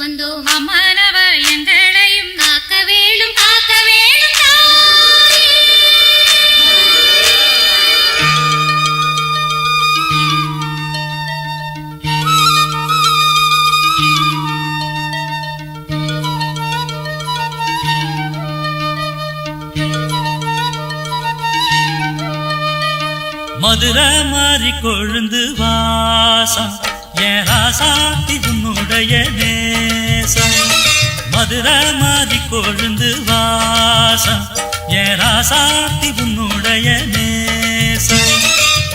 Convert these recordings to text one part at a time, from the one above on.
வந்தோம் அம்மனவ எங்களையும் காக்க வேணும் காக்க வேணும் மதுரை மாறி கொழுந்து வாசம். என் ராசாத்தி உன்னுடைய நேசம். மதுரை மாறி கொழுந்து வாசம். என் ராசாத்தி உன்னுடைய நேசம்.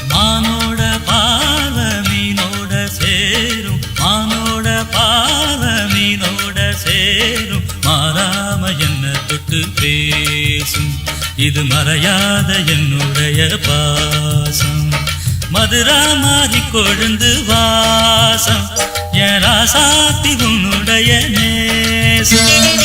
மானோட பாவ மீனோட சேரும். மானோட பாவ மீனோட சேரும். மாறாம என்ன தொட்டு பேசும். இது மறையாத என்னுடைய பாசம். மதுரா மாறி கொழுந்து வாசம். ராசாத்தி உன்னுடைய நேசம்.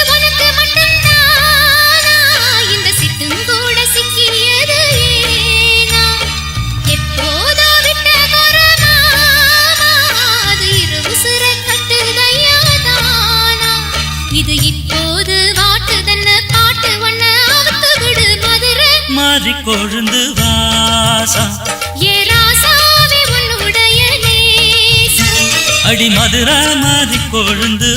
மாறி கொழுந்து நேசம். அடி மதுரா மாறி கொழுந்து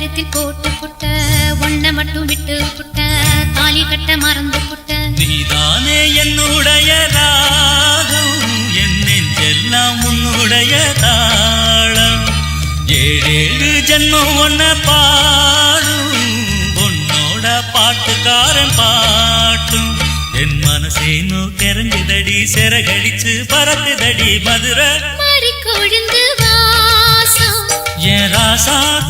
கழுத்தில் போட்டு புட்ட ஒன்ன மட்டும் விட்டு புட்ட தாலி கட்ட மறந்து புட்ட. நீதானே என்னுடைய ராகம் என் நெஞ்செல்லாம் உன்னுடைய தாளம் ஏழேழு ஜென்மம் ஒன்ன பாடும் உன்னோட பாட்டுக்காரன் பாட்டும். என் மனசேனோ கிறங்குதடி சிறகடிச்சு பறக்குதடி மதுரை. மாறி கொழுந்து வாசம். என் ராசாத்தி